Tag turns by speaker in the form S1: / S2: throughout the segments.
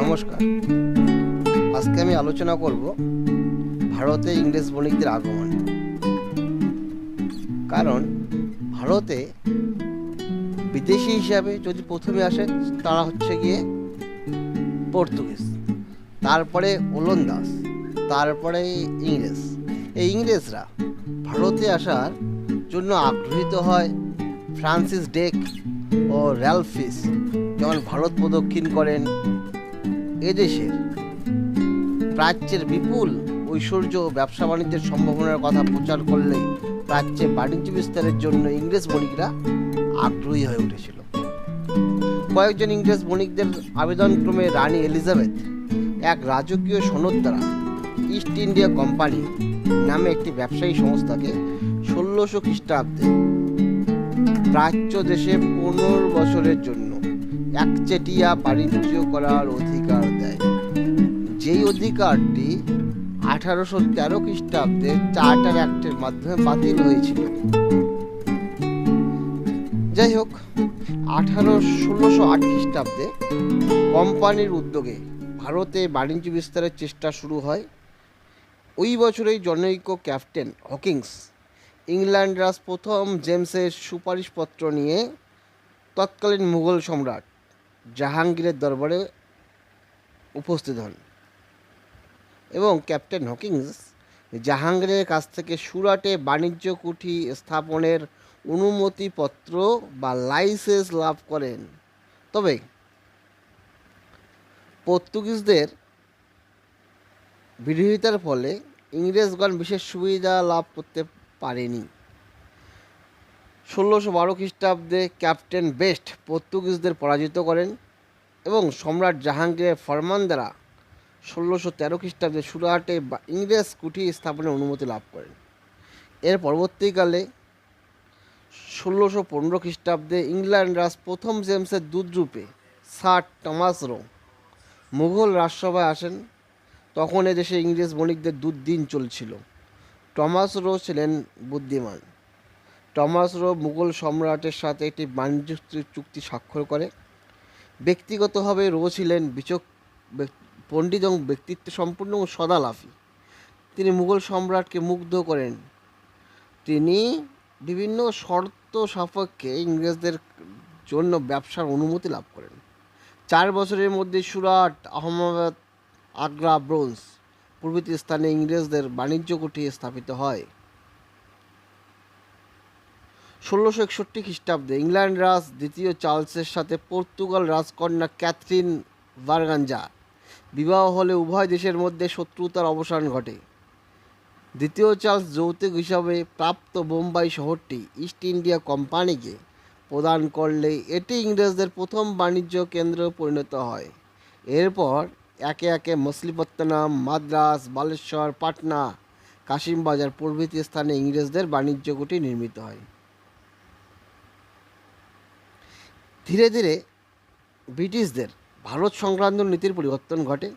S1: নমস্কার। আজকে আমি আলোচনা করব ভারতে ইংরেজ বণিকদের আগমন। কারণ ভারতে বিদেশি হিসাবে যদি প্রথমে আসে, তারা হচ্ছে গিয়ে পর্তুগিজ, তারপরে ওলন্দাজ, তারপরে ইংরেজ। এই ইংরেজরা ভারতে আসার জন্য আগ্রহীত হয় ফ্রান্সিস ডেক ও র্যালফিস। যেমন ভারত প্রদক্ষিণ করেন এদেশের প্রাচ্যের বিপুল ঐশ্বর্য ও ব্যবসা বাণিজ্যের সম্ভাবনার কথা প্রচার করলে প্রাচ্যে বাণিজ্য বিস্তারের জন্য ইংরেজ বণিকরা আগ্রহী হয়ে উঠেছিল। কয়েকজন ইংরেজ বণিকদের আবেদনক্রমে রানী এলিজাবেথ এক রাজকীয় সনদ দ্বারা ইস্ট ইন্ডিয়া কোম্পানি নামে একটি ব্যবসায়ী সংস্থাকে ষোলোশো খ্রিস্টাব্দে প্রাচ্য দেশে পনেরো বছরের জন্য একচেটিয়া বাণিজ্য করার অধিকার দেয়। যেই অধিকারটি আঠারোশো তেরো খ্রিস্টাব্দে চার্টার অ্যাক্টের মাধ্যমে বাতিল হয়েছিল। যাই হোক, আঠারো ষোলোশো আট খ্রিস্টাব্দে কোম্পানির উদ্যোগে ভারতে বাণিজ্য বিস্তারের চেষ্টা শুরু হয়। ওই বছরেই জনৈক ক্যাপ্টেন হকিংস ইংল্যান্ড রাজ প্রথম জেমসের সুপারিশপত্র নিয়ে তৎকালীন মুঘল সম্রাট জাহাঙ্গীরের দরবারে উপস্থিত হন। এবং ক্যাপ্টেন হকিংস জাহাঙ্গীরের কাছ থেকে সুরাটে বাণিজ্য কুঠি স্থাপনের অনুমতিপত্র বা লাইসেন্স লাভ করেন। তবে পর্তুগিজদের বিরোধিতার ফলে ইংরেজগণ বিশেষ সুবিধা লাভ করতে পারেনি। ষোলোশো বারো খ্রিস্টাব্দে ক্যাপ্টেন বেস্ট পর্তুগিজদের পরাজিত করেন এবং সম্রাট জাহাঙ্গীরের ফরমান দ্বারা ষোলোশো তেরো খ্রিস্টাব্দে সুরাটে বা ইংরেজ কুঠি স্থাপনের অনুমতি লাভ করেন। এর পরবর্তীকালে ষোলোশো পনেরো খ্রিস্টাব্দে ইংল্যান্ড রাজ প্রথম জেমসের দূতরূপে স্যার টমাস রো মুঘল রাজসভায় আসেন। তখন এদেশে ইংরেজ বণিকদের দুর্দিন চলছিল। টমাস রো ছিলেন বুদ্ধিমান। টমাস রো মুঘল সম্রাটের সাথে একটি বাণিজ্য চুক্তি স্বাক্ষর করে। ব্যক্তিগতভাবে রো ছিলেন বিচক পণ্ডিত এবং ব্যক্তিত্ব সম্পূর্ণ ও সদালাফি তিনি মুঘল সম্রাটকে মুগ্ধ করেন। তিনি বিভিন্ন শর্ত সাপেক্ষে ইংরেজদের জন্য ব্যবসার অনুমতি লাভ করেন। চার বছরের মধ্যে সুরাট আহমেদাবাদ আগ্রা, ব্রোঞ্জ প্রভৃতি স্থানে ইংরেজদের বাণিজ্য কুঠি স্থাপিত হয়। ষোলোশো একষট্টি খ্রিস্টাব্দে ইংল্যান্ড রাজ দ্বিতীয় চার্লসের সাথে পর্তুগাল রাজকন্যা ক্যাথরিন বার্গাঞ্জা বিবাহ হলে উভয় দেশের মধ্যে শত্রুতার অবসান ঘটে। দ্বিতীয় চার্লস যৌতুক হিসাবে প্রাপ্ত বোম্বাই শহরটি ইস্ট ইন্ডিয়া কোম্পানিকে প্রদান করলে এটি ইংরেজদের প্রথম বাণিজ্য কেন্দ্র পরিণত হয়। এরপর একে একে মছলিপত্তনম মাদ্রাস, বালেশ্বর, পাটনা, কাশিমবাজার প্রভৃতি স্থানে ইংরেজদের বাণিজ্য কুটি নির্মিত হয়। ধীরে ধীরে ব্রিটিশদের ভারত সংক্রান্ত নীতির পরিবর্তন ঘটে।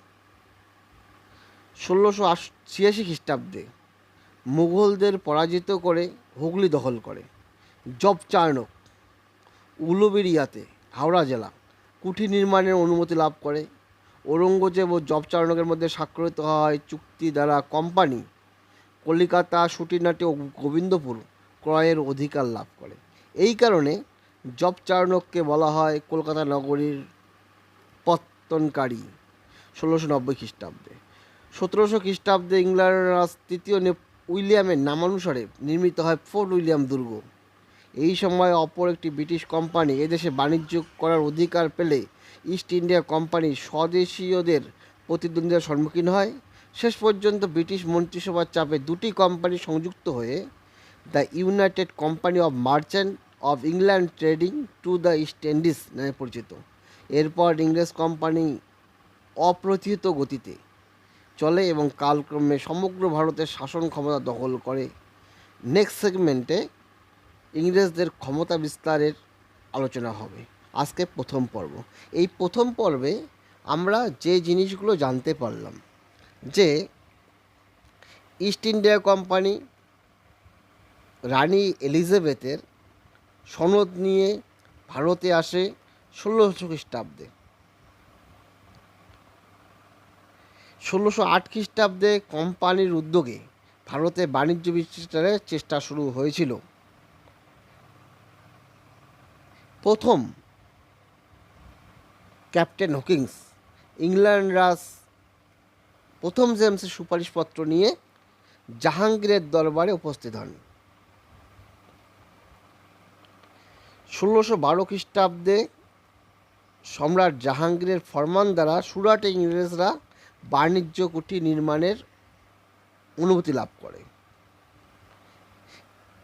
S1: ষোলোশো ছিয়াশি খ্রিস্টাব্দে মুঘলদের পরাজিত করে হুগলি দখল করে। জব চার্নক উলুবেরিয়াতে হাওড়া জেলা কুঠি নির্মাণের অনুমতি লাভ করে। ঔরঙ্গজেব ও জব চার্নকের মধ্যে স্বাক্ষরিত হয় চুক্তি দ্বারা কোম্পানি কলিকাতা সুটিনাটি ও গোবিন্দপুর ক্রয়ের অধিকার লাভ করে। এই কারণে জব চার্নককে বলা হয় কলকাতা নগরীর পত্তনকারী, ষোলোশো নব্বই খ্রিস্টাব্দে। সতেরোশো খ্রিস্টাব্দে ইংল্যান্ড তৃতীয় উইলিয়ামের নামানুসারে নির্মিত হয় ফোর্ট উইলিয়াম দুর্গ। এই সময় অপর একটি ব্রিটিশ কোম্পানি এদেশে বাণিজ্য করার অধিকার পেলে ইস্ট ইন্ডিয়া কোম্পানি স্বদেশীয়দের প্রতিদ্বন্দ্বিতার সম্মুখীন হয়। শেষ পর্যন্ত ব্রিটিশ মন্ত্রিসভার চাপে দুটি কোম্পানি সংযুক্ত হয়ে the United Company of merchant of England trading to the East Indies নামে পরিচিত। এরপর ইংরেজ কোম্পানি অপ্রতিহিত গতিতে চলে এবং কালক্রমে সমগ্র ভারতের শাসন ক্ষমতা দখল করে। নেক্সট সেগমেন্টে ইংরেজদের ক্ষমতা বিস্তারের আলোচনা হবে। আজকে প্রথম পর্ব। এই প্রথম পর্বে আমরা যে জিনিসগুলো জানতে পারলাম, যে ইস্ট ইন্ডিয়া কোম্পানি রানী এলিজাবেথের সনদ নিয়ে ভারতে আসে ষোলোশো খ্রিস্টাব্দে। ষোলোশো আট খ্রিস্টাব্দে কোম্পানির উদ্যোগে ভারতে বাণিজ্য বিস্তারের চেষ্টা শুরু হয়েছিল। প্রথম ক্যাপ্টেন হকিংস ইংল্যান্ড রাজ প্রথম জেমসের সুপারিশপত্র নিয়ে জাহাঙ্গীরের দরবারে উপস্থিত হন। ষোলোশো বারো খ্রিস্টাব্দে সম্রাট জাহাঙ্গীরের ফরমান দ্বারা সুরাটে ইংরেজরা বাণিজ্য কুঠি নির্মাণের অনুমতি লাভ করে।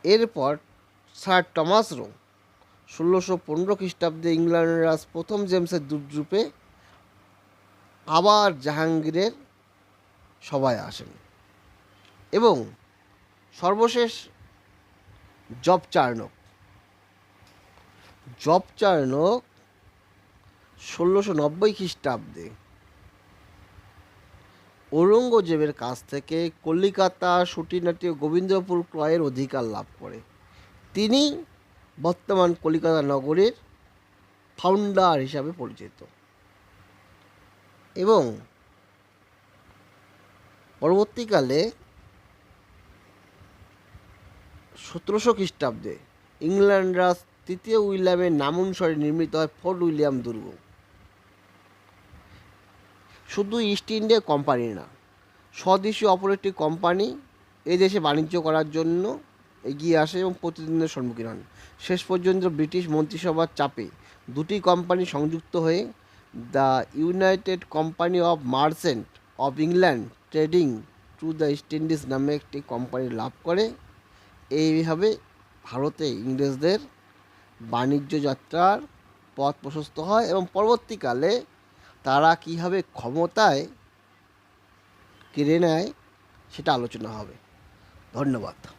S1: এরপর স্যার টমাস রো ষোলোশো পনেরো খ্রিস্টাব্দে ইংল্যান্ডের রাজ প্রথম জেমসের দুর্যূপে আবার জাহাঙ্গীরের সভায় আসেন এবং সর্বশেষ জব চার্নক জব চার্নক ষোলোশো নব্বই খ্রিস্টাব্দে। ঔরঙ্গজেবের কাছ থেকে কলিকাতা সুটিনাটি গোবিন্দপুর ক্রয়ের অধিকার লাভ করে। তিনি বর্তমান কলিকাতা নগরের ফাউন্ডার হিসাবে পরিচিত। এবং পরবর্তীকালে সতেরোশো খ্রিস্টাব্দে ইংল্যান্ড রাজ তৃতীয় উইলিয়ামের নামানুসারে নির্মিত হয় ফোর্ট উইলিয়াম দুর্গ। শুধু ইস্ট ইন্ডিয়া কোম্পানি না স্বদেশীয় অপর একটি কোম্পানি এই দেশে বাণিজ্য করার জন্য এগিয়ে আসে এবং প্রতিদ্বন্দ্বের সম্মুখীন হন। শেষ পর্যন্ত ব্রিটিশ মন্ত্রিসভার চাপে দুটি কোম্পানি সংযুক্ত হয়ে the United Company of merchant of England trading to the East Indies নামে একটি কোম্পানি লাভ করে। এইভাবে ভারতে ইংরেজদের বাণিজ্য যাত্রার পথ প্রশস্ত হয় এবং পরবর্তীকালে তারা কীভাবে ক্ষমতায় কেড়ে নেয় সেটা আলোচনা হবে। ধন্যবাদ।